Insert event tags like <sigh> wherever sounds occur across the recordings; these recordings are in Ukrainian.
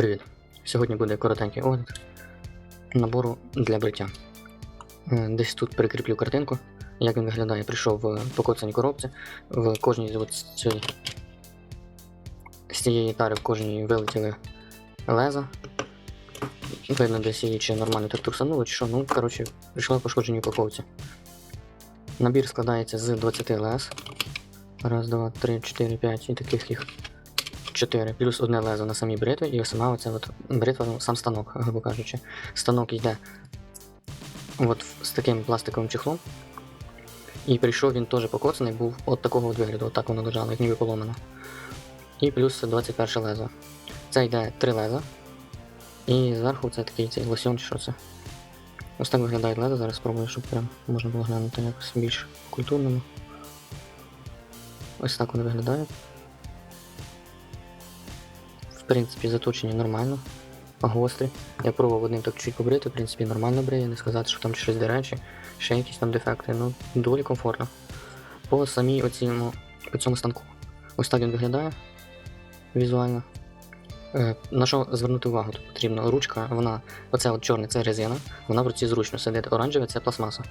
Привіт! Сьогодні буде коротенький огляд набору для бриття. Е, Десь тут прикріплю картинку, як він виглядає. Прийшов в покоцаній коробці. В кожній цієї, з цієї тари в кожній вилетіли леза. Видно, десь її чи нормально так турсануло, чи що. Ну, коротше, прийшла в упаковці. Набір складається з 20 лез. Раз, два, три, чотири, п'ять і таких їх 4, плюс одне лезо на самій бритві, і сама оця от бритва, ну, сам станок, <laughs> грубо кажучи. Станок йде от з таким пластиковим чехлом. І прийшов він теж покоцаний, був от такого от вигляду, от так воно лежало, як ніби поломано. І плюс 21 лезо. Це йде 3 леза. І зверху це такий цей лосьон, що це. Ось так виглядає лезо, зараз спробую, щоб прям можна було глянути якось більш культурному. Ось так воно виглядає. Принципі, заточені нормально. Гострі. Я пробував одним так чуть побрити, в принципі, нормально бриє, не сказати, що там щось деречі, ще якісь там дефекти. Ну, доволі комфортно. По самій оціному, по цьому станку. Ось так він виглядає візуально. Е, на що звернути увагу тут потрібно? Ручка, вона, оце от чорне, це резина, вона в руці зручно сидить. Оранжеве це пластмаса.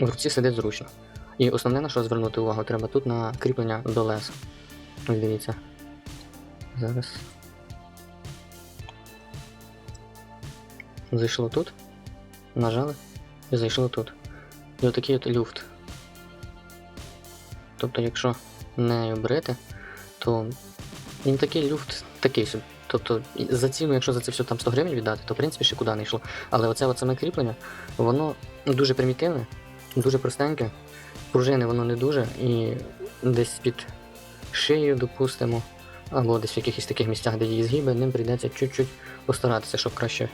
В руці сидить зручно. І основне, на що звернути увагу, треба тут на кріплення до лез. Ось дивіться. Зараз. Зайшло тут. Нажали і зайшло тут. І отакий от люфт. Тобто, якщо не брити, то він такий люфт такий собі. Тобто, за ціну, якщо за це все там 100 гривень віддати, то в принципі ще куди не йшло. Але оце от саме кріплення, воно дуже примітивне, дуже простеньке. Пружини воно не дуже, і десь під шию, допустимо, або десь в якихось таких місцях, де її згиби, ним прийдеться чуть-чуть постаратися, щоб краще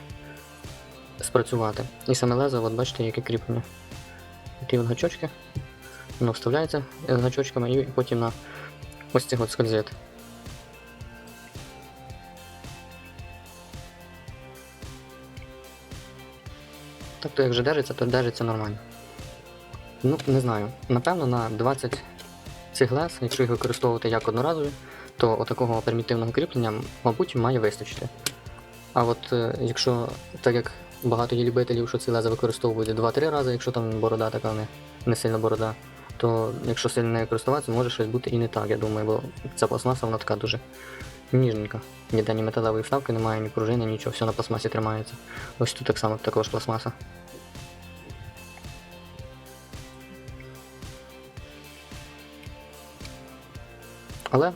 спрацювати. І саме лезо, от бачите, яке кріплення. Такі от гачочки. Воно вставляється з гачочками і потім на ось цих от скользит. Тобто, як вже держиться, то держиться нормально. Ну, не знаю. Напевно, на 20 лез, якщо їх використовувати як одноразові, то отакого примітивного кріплення, мабуть, має вистачити. А от е, якщо, так як багато є любителів, що ці леза використовують 2-3 рази, якщо там борода така не, не сильна борода, то якщо сильно нею користуватися, може щось бути і не так, я думаю, бо ця пластмаса вона така дуже ніжненька. Ніде ні металевої вставки немає, ні пружини, нічого, все на пластмасі тримається. Ось тут так само також пластмаса. Але,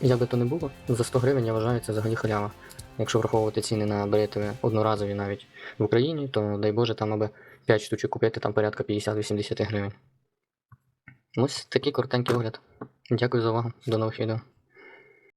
як би то не було, за 100 гривень я вважаю це взагалі халява. Якщо враховувати ціни на бритви одноразові навіть в Україні, то дай Боже, там аби 5 штучок купити, там порядка 50-80 гривень. Ось такий коротенький огляд. Дякую за увагу. До нових відео.